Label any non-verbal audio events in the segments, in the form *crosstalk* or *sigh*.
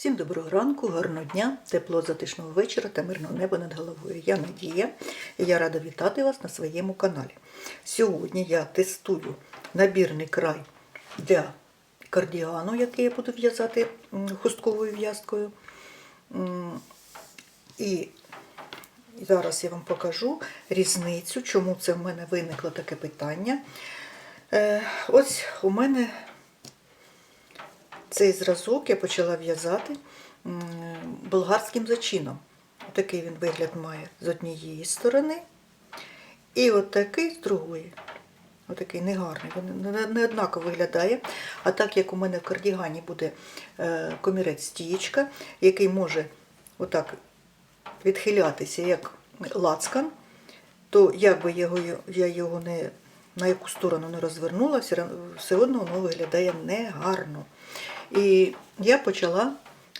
Всім доброго ранку, гарного дня, теплого затишного вечора та мирного неба над головою. Я Надія і я рада вітати вас на своєму каналі. Сьогодні я тестую набірний край для кардігану, який я буду в'язати хустковою в'язкою. І зараз я вам покажу різницю, чому це в мене виникло таке питання. Е, Ось у мене цей зразок я почала в'язати болгарським зачином. Такий він вигляд має з однієї сторони. І от з другої. Отакий негарний, він не- виглядає. А так як у мене в кардігані буде е, комірець стієчка, який може отак відхилятися як лацкан, то як би я його не на яку сторону не розвернула, все, одно воно виглядає негарно. І я почала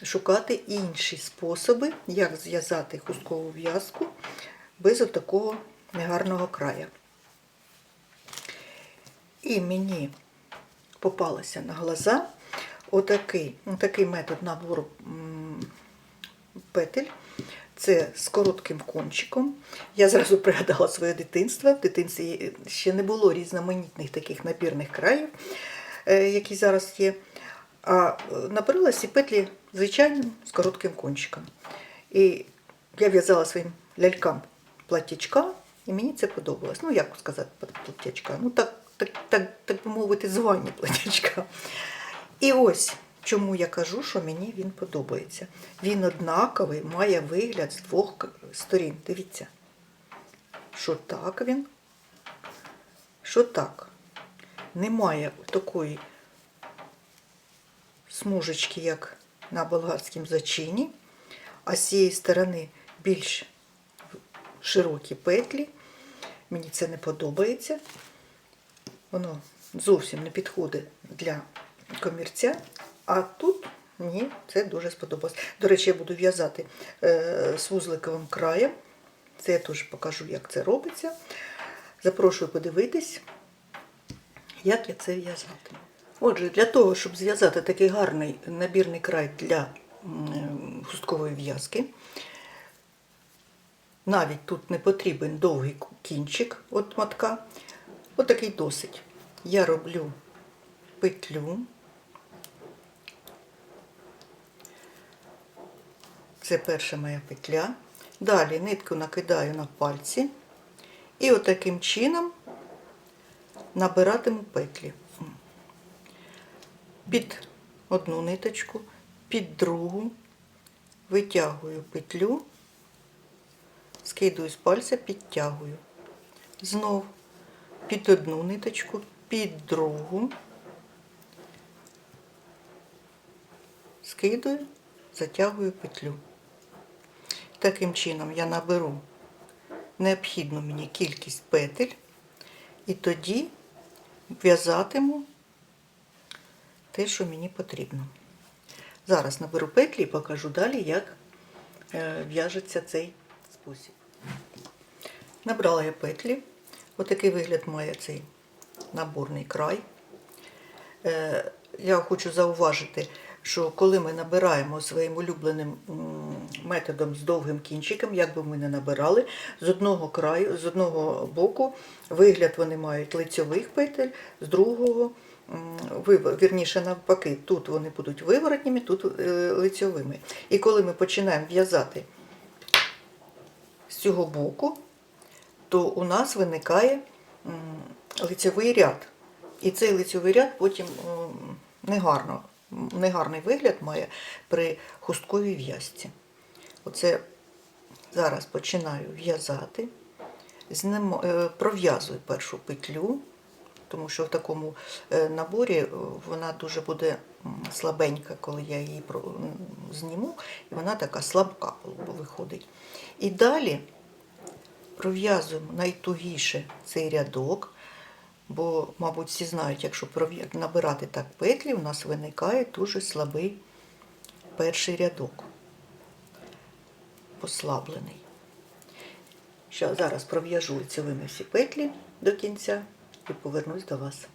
шукати інші способи, як зв'язати хусткову в'язку без такого негарного края. І мені попалося на глаза отакий, такий метод набору петель. Це з коротким кончиком. Я зразу пригадала своє дитинство. В дитинстві ще не було різноманітних таких набірних країв, е, які зараз є. А е, набирала ці петлі звичайним з коротким кончиком. І я в'язала своїм лялькам платтячка, і мені це подобалось. Ну, як сказати, платтячка? Ну, так, так, так, так би мовити, звання платтячка. І ось чому я кажу, що мені він подобається. Він однаковий, має вигляд з двох сторін. Дивіться, що так він, що так. Немає такої смужечки, як на болгарському зачині, а з цієї сторони більш широкі петлі. Мені це не подобається. Воно зовсім не підходить для комірця. А тут мені це дуже сподобалось. До речі, я буду в'язати е, з вузликовим краєм. Це я теж покажу, як це робиться. Запрошую подивитись, як я це в'язатиму. Отже, для того, щоб зв'язати такий гарний набірний край для хусткової в'язки, навіть тут не потрібен довгий кінчик від мотка. Отакий досить. Я роблю петлю. Це перша моя петля. Далі нитку накидаю на пальці. І отаким чином набиратиму петлі. Під одну ниточку, під другу витягую петлю, скидую з пальця, підтягую. Знов під одну ниточку, під другу, скидую, затягую петлю. Таким чином я наберу необхідну мені кількість петель і тоді в'язатиму те, що мені потрібно. Зараз наберу петлі і покажу далі, як е, в'яжеться цей спосіб. Набрала я петлі. Отакий вигляд має цей наборний край. Е, Я хочу зауважити, що коли ми набираємо своїм улюбленим методом з довгим кінчиком, як би ми не набирали, з одного краю, з одного боку вигляд вони мають лицьових петель, з другого, вірніше навпаки, тут вони будуть виворотніми, тут е, лицьовими. І коли ми починаємо в'язати з цього боку, то у нас виникає лицьовий ряд. І цей лицьовий ряд потім негарно, негарний вигляд має при хустковій в'язці. Оце зараз починаю в'язати, е, пров'язую першу петлю, тому що в такому е, наборі е, вона дуже буде слабенька, коли я її зніму, і вона така слабка виходить. І далі пров'язуємо найтугіше цей рядок, бо, мабуть, всі знають, якщо набирати так петлі, у нас виникає дуже слабий перший рядок, послаблений. Ща, зараз пров'яжу лицевими всі петлі до кінця і повернусь до вас.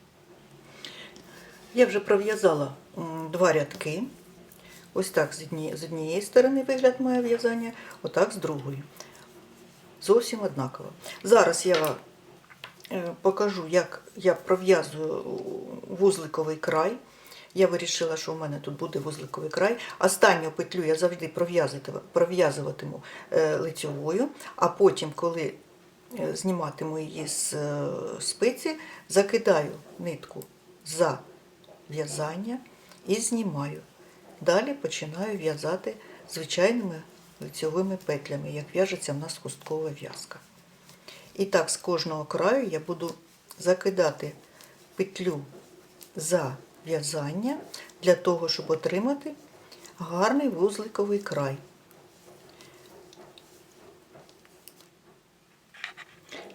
Я вже пров'язала два рядки. Ось так з однієї, сторони вигляд має в'язання, отак з другої. Зовсім однаково. Зараз я покажу, як я пров'язую вузликовий край. Я вирішила, що у мене тут буде вузликовий край. Останню петлю я завжди пров'язувати- пров'язуватиму е, лицьовою, а потім, коли е, зніматиму її з е, спиці, закидаю нитку за в'язання і знімаю. Далі починаю в'язати звичайними лицьовими петлями, як в'яжеться в нас хусткова в'язка. І так з кожного краю я буду закидати петлю за в'язання для того, щоб отримати гарний вузликовий край.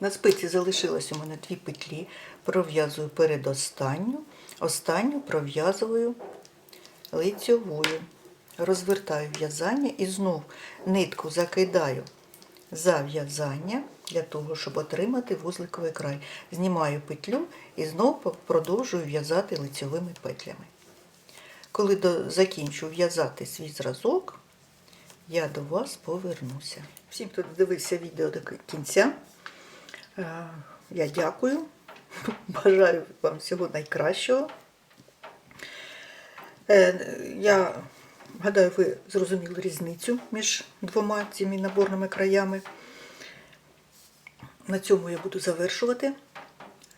На спиці залишилось у мене дві петлі, пров'язую передостанню, останню пров'язую лицьовою. Розвертаю в'язання і знов нитку закидаю за в'язання для того, щоб отримати вузликовий край. Знімаю петлю і знов продовжую в'язати лицьовими петлями. Коли до, закінчу в'язати свій зразок, я до вас повернуся. Всім, хто дивився відео до кінця, е, я дякую. *laughs* Бажаю вам всього найкращого. Е, Я гадаю, ви зрозуміли різницю між двома цими наборними краями. На цьому я буду завершувати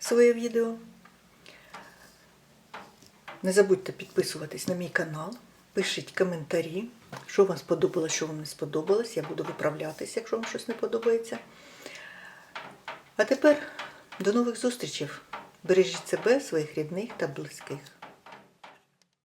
своє відео. Не забудьте підписуватись на мій канал, пишіть коментарі, що вам сподобалось, що вам не сподобалось. Я буду виправлятися, якщо вам щось не подобається. А тепер до нових зустрічей. Бережіть себе, своїх рідних та близьких.